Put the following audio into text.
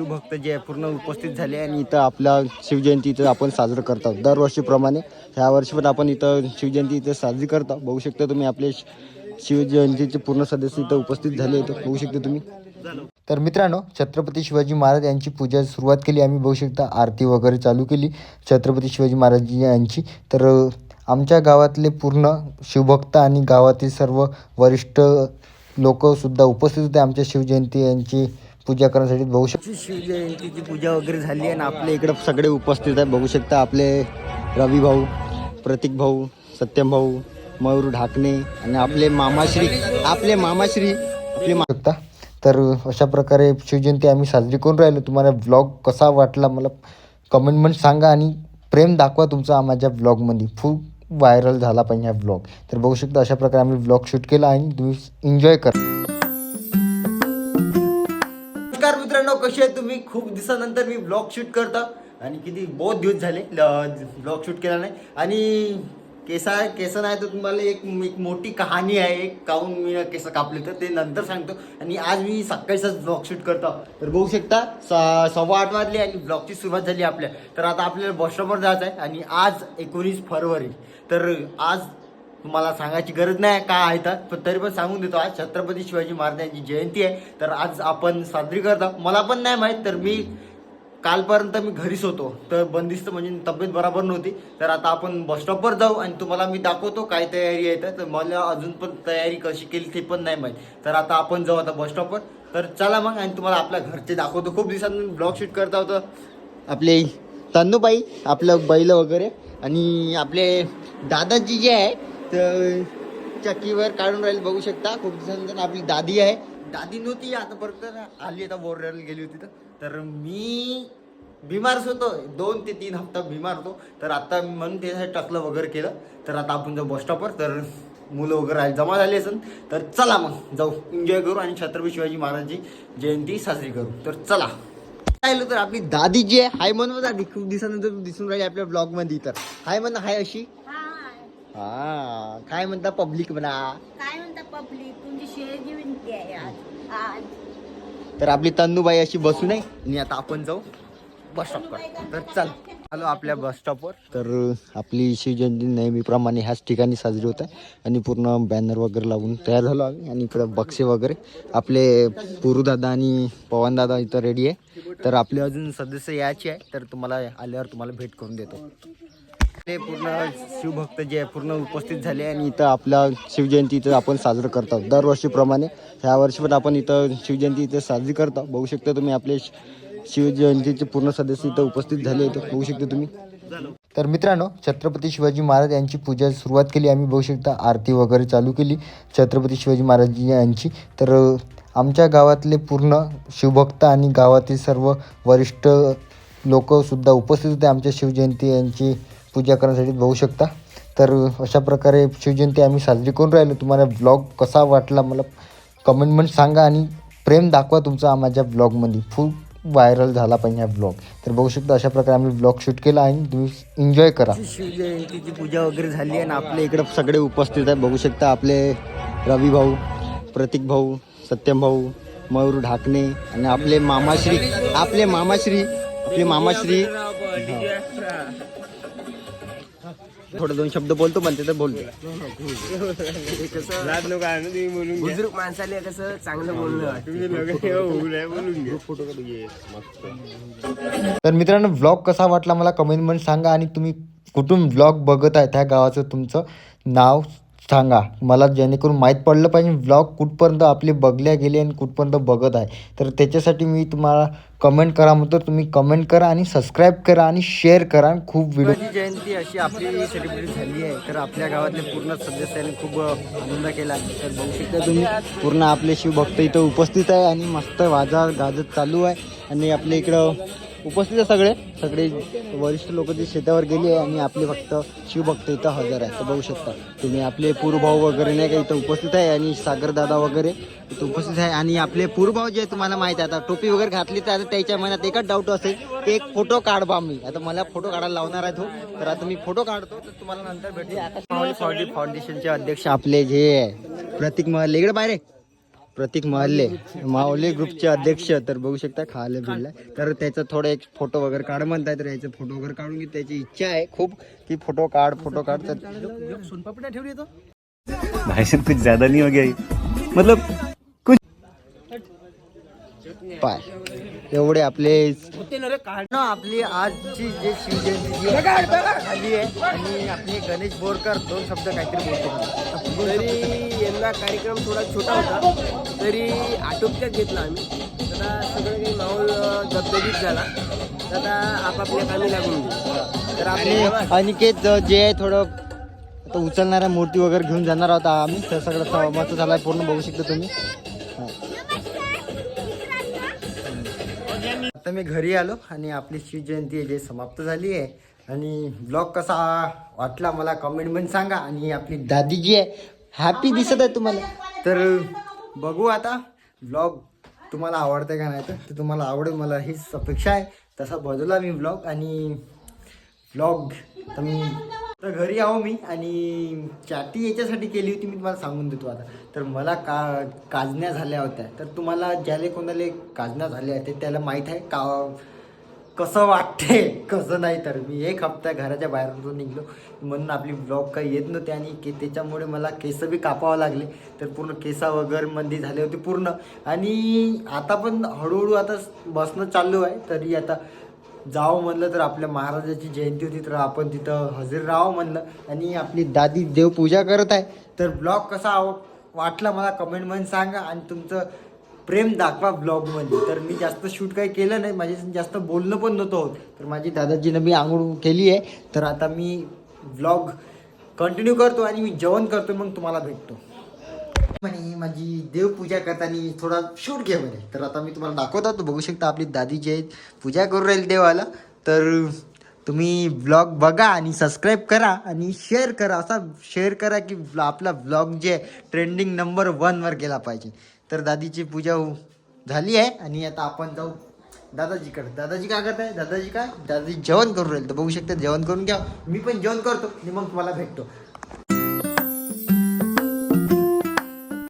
शिवभक्त जे आहे पूर्ण उपस्थित झाले आणि इथं आपल्या शिवजयंती इथं आपण साजरं करतो दरवर्षीप्रमाणे ह्या वर्षी पण आपण इथं शिवजयंती इथं साजरी करतो बघू शकता तुम्ही आपले शिवजयंतीचे पूर्ण सदस्य इथं उपस्थित झाले इथं बघू शकता तुम्ही. तर मित्रांनो छत्रपती शिवाजी महाराज यांची पूजा सुरुवात केली. आम्ही बघू शकता आरती वगैरे चालू केली. छत्रपती शिवाजी महाराज यांची. तर आमच्या गावातले पूर्ण शिवभक्त आणि गावातील सर्व वरिष्ठ लोकसुद्धा उपस्थित होते. आमच्या शिवजयंती यांची पूजा करण्यासाठी बघू शकता. शिवजयंतीची पूजा वगैरे झाली आणि आपल्या इकडं सगळे उपस्थित आहे बघू शकता आपले रवी भाऊ प्रतीक भाऊ सत्यम भाऊ मयूर ढाकणे आणि आपले मामाश्री आपले मामाश्री आपले मा शकता. तर अशा प्रकारे शिवजयंती आम्ही साजरी करून राहिलो. तुम्हाला ब्लॉग कसा वाटला मला कमेंटमध्ये सांगा आणि प्रेम दाखवा तुमचा माझ्या ब्लॉगमध्ये खूप व्हायरल झाला पाहिजे हा ब्लॉग तर बघू शकता अशा प्रकारे आम्ही ब्लॉग शूट केला आणि तुम्ही एन्जॉय करा. नमस्कार मित्रांनो कसे आहे तुम्ही? खूप दिवसानंतर मी ब्लॉग शूट करतो आणि किती बहुत दिवस झाले ब्लॉग शूट केला नाही. आणि केसा केस नाही तर तुम्हाला एक एक मोठी कहाणी आहे एक काहून मी केस कापले तर ते नंतर सांगतो. आणि आज मी सकाळीच ब्लॉग शूट करतो. तर बघू शकता स- सव्वा आठ वाजले आणि ब्लॉगची सुरुवात झाली आपल्या. तर आता आपल्याला बस स्टॉपवर जायचं आहे आणि आज एकोणीस फरवरी. तर आज तुम्हाला सांगायची गरज नाही काय आहे तर. पण तरी पण सांगून देतो आज छत्रपती शिवाजी महाराजांची जयंती आहे. तर आज आपण साजरी करतो मला पण नाही माहीत तर मी कालपर्यंत मी घरीच होतो. तर बंदिस्त म्हणजे तब्येत बरोबर नव्हती. तर आता आपण बस स्टॉपवर जाऊ आणि तुम्हाला मी दाखवतो काय तयारी आहे तर. मला अजून पण तयारी कशी केली ते पण नाही माहीत. तर आता आपण जाऊ आता बसस्टॉपवर तर चला मग आणि तुम्हाला आपल्या घरचे दाखवतो. खूप दिवसांनी ब्लॉग शूट करता होतं आपले तन्नूबाई आपलं बैल वगैरे आणि आपले दादाजी जे आहे तर चक्कीवर काढून राहील बघू शकता. खूप दिवसांनंतर आपली दादी आहे. दादी नव्हती आता परत आली. आता बोर्डरला गेली होती तर. तर मी बिमारच होतो. दोन ते तीन हप्ता बिमार होतो. तर आता म्हणून त्यासाठी टाकलं वगैरे केलं. तर आता आपण जाऊ बस स्टॉपवर तर मुलं वगैरे आहे, जमा झाली असेल तर चला मग जाऊ. एन्जॉय करू आणि छत्रपती शिवाजी महाराजांची जयंती साजरी करू. तर चला. राहिलो तर आपली दादी जी आहे हाय म्हणून दादी खूप दिवसानंतर दिसून राहिली आपल्या ब्लॉगमध्ये. तर हाय म्हण हाय अशी. हा काय म्हणता पब्लिक म्हणा. काय म्हणता पब्लिक तुमची शेअरची विनंती आहे आज. आज. तर आपली तन्नूबाई अशी बसू नये. आणि आता आपण जाऊ बस स्टॉपवर तर चल आलो आपल्या बस स्टॉपवर तर आपली शिवजयंती नेहमीप्रमाणे ह्याच ठिकाणी साजरी होत आहे. आणि पूर्ण बॅनर वगैरे लावून तयार झालो आम्ही. आणि इकडं बक्षे वगैरे. आपले पुरुदादा आणि पवनदादा इथं रेडी आहे. तर आपले अजून सदस्य यायचे आहे. तर तुम्हाला आल्यावर तुम्हाला भेट करून देतो. ते पूर्ण शिवभक्त जे आहे पूर्ण उपस्थित झाले आणि इथं आपल्या शिवजयंती इथं आपण साजरं करतो. दरवर्षीप्रमाणे ह्या वर्षी पण आपण इथं शिवजयंती इथं साजरी करतो. बघू शकता तुम्ही आपले शिवजयंतीचे पूर्ण सदस्य इथं उपस्थित झाले इथं बघू शकता तुम्ही. तर मित्रांनो छत्रपती शिवाजी महाराज यांची पूजा सुरुवात केली. आम्ही बघू शकता आरती वगैरे चालू केली छत्रपती शिवाजी महाराज यांची. तर आमच्या गावातले पूर्ण शिवभक्त आणि गावातील सर्व वरिष्ठ लोकसुद्धा उपस्थित होते. आमच्या शिवजयंती यांची पूजा करण्यासाठी बघू शकता. तर अशा प्रकारे शिवजयंती आम्ही साजरी करून राहिलो. तुम्हाला ब्लॉग कसा वाटला मला कमेंटमध्ये सांगा आणि प्रेम दाखवा तुमचा माझ्या ब्लॉगमध्ये खूप व्हायरल झाला पाहिजे हा ब्लॉग तर बघू शकता अशा प्रकारे आम्ही ब्लॉग शूट केला आणि तुम्ही एन्जॉय करा. शिवजयंतीची पूजा वगैरे झाली आणि आपल्या इकडं सगळे उपस्थित आहे बघू शकता आपले रवी भाऊ प्रतीक भाऊ सत्यम भाऊ मयूर ढाकणे आणि आपले मामाश्री आपले मामाश्री आपले मामाश्री थोडं दोन शब्द बोलतो पण ते तर बोलतो. बुजुर्ग माणसाला कसं चांगलं बोलणं तर मित्रांनो ब्लॉग कसा वाटला मला कमेंटमध्ये सांगा आणि तुम्ही कुठून ब्लॉग बघत आहे त्या गावाचं तुमचं नाव सांगा मला जेणेकरून माहीत पडलं पाहिजे ब्लॉग कुठपर्यंत आपले बघल्या गेले आणि कुठपर्यंत बघत आहे. तर त्याच्यासाठी मी तुम्हाला कमेंट करा म्हणतो. तुम्ही कमेंट करा आणि सबस्क्राईब करा आणि शेअर करा आणि खूप व्हिडिओ जयंती अशी आपली सेलिब्रेट झाली आहे. तर आपल्या गावातले पूर्ण सदस्यांनी खूप आनंद केला. तर बघू शकता तुम्ही पूर्ण आपले शिवभक्त इथं उपस्थित आहे आणि मस्त वाजा गाजत चालू आहे. आणि आपल्या इकडं उपस्थित आहे सगळे. सगळे वरिष्ठ लोक जे शेतावर गेले आहे आणि आपले फक्त शिवभक्त इथं हजर आहे तर बघू शकता तुम्ही आपले पूर्वभाऊ वगैरे नाही का इथं उपस्थित आहे आणि सागरदादा वगैरे इथं उपस्थित आहे. आणि आपले पूर्वभाऊ जे तुम्हाला माहिती आहे आता टोपी वगैरे घातली तर आता त्याच्या मनात एकच डाऊट असेल की एक फोटो काढ बा मी. आता मला फोटो काढायला लावणार आहे तो. तर आता मी फोटो काढतो तर तुम्हाला नंतर भेटले आता फाउंडेशनचे अध्यक्ष आपले जे आहे प्रतीक महल. इकडे बाहेर आहे. प्रतीक महाले मावले ग्रुपचे अध्यक्ष तर बघू शकता खायला बिलला तर त्याचा थोडा एक फोटो वगैरे काढ म्हणताय तर याचे फोटो वगैरे काढून घे. त्याची इच्छा आहे खूप की फोटो काढ फोटो काढ. तर भाई साहब कुछ ज्यादा नहीं हो गया ये? मतलब पाय. एवढे आपले ना आपली आजची जे शिवजयंती झाली आहे आणि आपले गणेश बोरकर दोन शब्द काहीतरी बोलतो तरी यंदा कार्यक्रम थोडा छोटा होता तरी आटोपक्यात घेतला आम्ही. आता सगळं काही माहोल धबधबीत झाला. तर आपापल्या कामी लागून गेलो. तर आपले अनिकेत जे आहे थोडं आता उचलणाऱ्या मूर्ती वगैरे घेऊन जाणार आहोत आम्ही. तर सगळं मस्त झालाय पूर्ण बघू शकता तुम्ही. आता मी घरी आलो आणि आपली शिवजयंती आहे जे समाप्त झाली आहे. आणि ब्लॉग कसा वाटला मला कमेंटमध्ये सांगा. आणि आपली दादी जी आहे हॅपी दिसत आहे तुम्हाला. तर बघू आता ब्लॉग तुम्हाला आवडते का नाही तर. ते तुम्हाला आवडेल मला हीच अपेक्षा आहे. तसा बदलला मी ब्लॉग. आणि ब्लॉग तर मी तर घरी आहो मी आणि चाटी याच्यासाठी केली होती मी तुम्हाला सांगून देतो आता. तर मला का काजण्या झाल्या होत्या. तर तुम्हाला ज्याले कोणाला काजण्या झाल्या आहेत त्याला माहीत आहे. का कसं वाटते कसं नाही तर मी एक हप्ता घराच्या बाहेरून निघलो. म्हणून आपली ब्लॉग काही येत नव्हते आणि के त्याच्यामुळे मला केस बी कापावं लागले. तर पूर्ण केसा वगैरे झाले होते पूर्ण. आणि आता पण हळूहळू आता बसणं चालू आहे. तरी आता जावं म्हणलं तर आपल्या महाराजाची जयंती होती तर आपण तिथं हजर राहावं म्हणलं. आणि आपली दादी देवपूजा करत आहे. तर ब्लॉग कसा आव- वाटला मला कमेंटमध्ये सांगा आणि तुमचं प्रेम दाखवा ब्लॉगमध्ये तर मी जास्त शूट काही केलं नाही. माझ्या जास्त बोलणं पण नव्हतं होत. तर माझी दादाजीनं मी आंघोळ केली आहे. तर आता मी ब्लॉग कंटिन्यू करतो आणि मी जेवण करतो. मग तुम्हाला भेटतो. म्हणे माझी देवपूजा करताना थोडा शूट घे म्हणे. तर आता मी तुम्हाला दाखवतो तो बघू शकता आपली दादी जी आहे पूजा करू राहील देवाला. तर तुम्ही ब्लॉग बघा आणि सबस्क्राईब करा आणि शेअर करा असा शेअर करा की आपला ब्लॉग जे ट्रेंडिंग नंबर वनवर गेला पाहिजे. तर दादीची पूजा झाली आहे आणि आता आपण जाऊ दादाजीकडे. दादाजी काय करताय? दादाजी काय? दादाजी जेवण करू राहील. तर बघू शकता जेवण करून घ्या. मी पण जेवण करतो आणि मग तुम्हाला भेटतो.